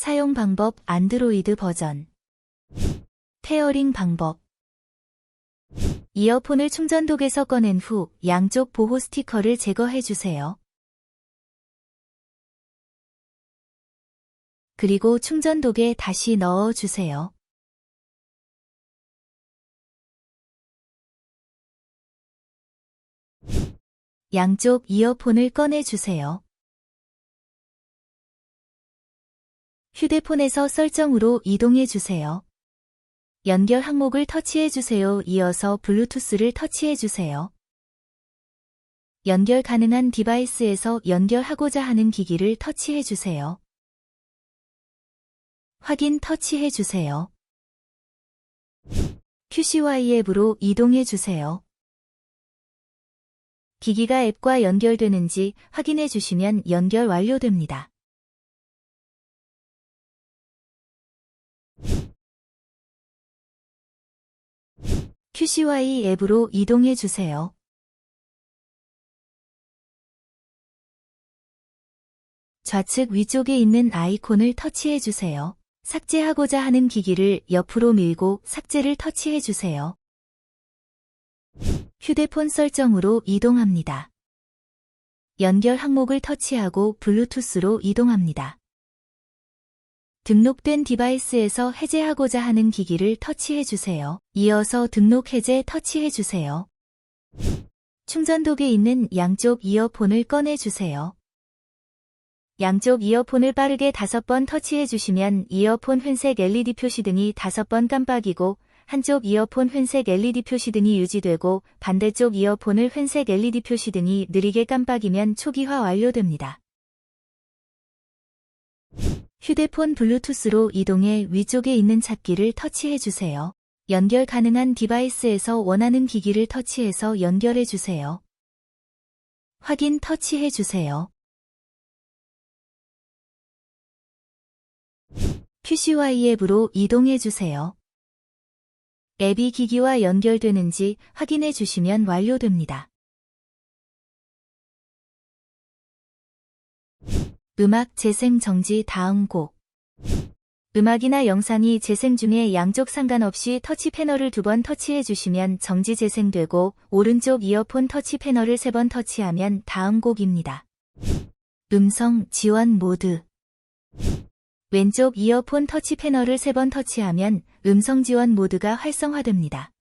사용 방법 안드로이드 버전 페어링 방법 이어폰을 충전독에서 꺼낸 후 양쪽 보호 스티커를 제거해 주세요. 그리고 충전독에 다시 넣어 주세요. 양쪽 이어폰을 꺼내 주세요. 휴대폰에서 설정으로 이동해 주세요. 연결 항목을 터치해 주세요. 이어서 블루투스를 터치해 주세요. 연결 가능한 디바이스에서 연결하고자 하는 기기를 터치해 주세요. 확인 터치해 주세요. QCY 앱으로 이동해 주세요. 기기가 앱과 연결되는지 확인해 주시면 연결 완료됩니다. QCY 앱으로 이동해 주세요. 좌측 위쪽에 있는 아이콘을 터치해 주세요. 삭제하고자 하는 기기를 옆으로 밀고 삭제를 터치해 주세요. 휴대폰 설정으로 이동합니다. 연결 항목을 터치하고 블루투스로 이동합니다. 등록된 디바이스에서 해제하고자 하는 기기를 터치해 주세요. 이어서 등록 해제 터치해 주세요. 충전독에 있는 양쪽 이어폰을 꺼내 주세요. 양쪽 이어폰을 빠르게 다섯 번 터치해 주시면 이어폰 회색 LED 표시등이 다섯 번 깜빡이고 한쪽 이어폰 회색 LED 표시등이 유지되고 반대쪽 이어폰을 회색 LED 표시등이 느리게 깜빡이면 초기화 완료됩니다. 휴대폰 블루투스로 이동해 위쪽에 있는 찾기를 터치해 주세요. 연결 가능한 디바이스에서 원하는 기기를 터치해서 연결해 주세요. 확인 터치해 주세요. QCY 앱으로 이동해 주세요. 앱이 기기와 연결되는지 확인해 주시면 완료됩니다. 음악 재생 정지 다음 곡 음악이나 영상이 재생 중에 양쪽 상관없이 터치 패널을 두 번 터치해 주시면 정지 재생되고 오른쪽 이어폰 터치 패널을 세 번 터치하면 다음 곡입니다. 음성 지원 모드 왼쪽 이어폰 터치 패널을 세 번 터치하면 음성 지원 모드가 활성화됩니다.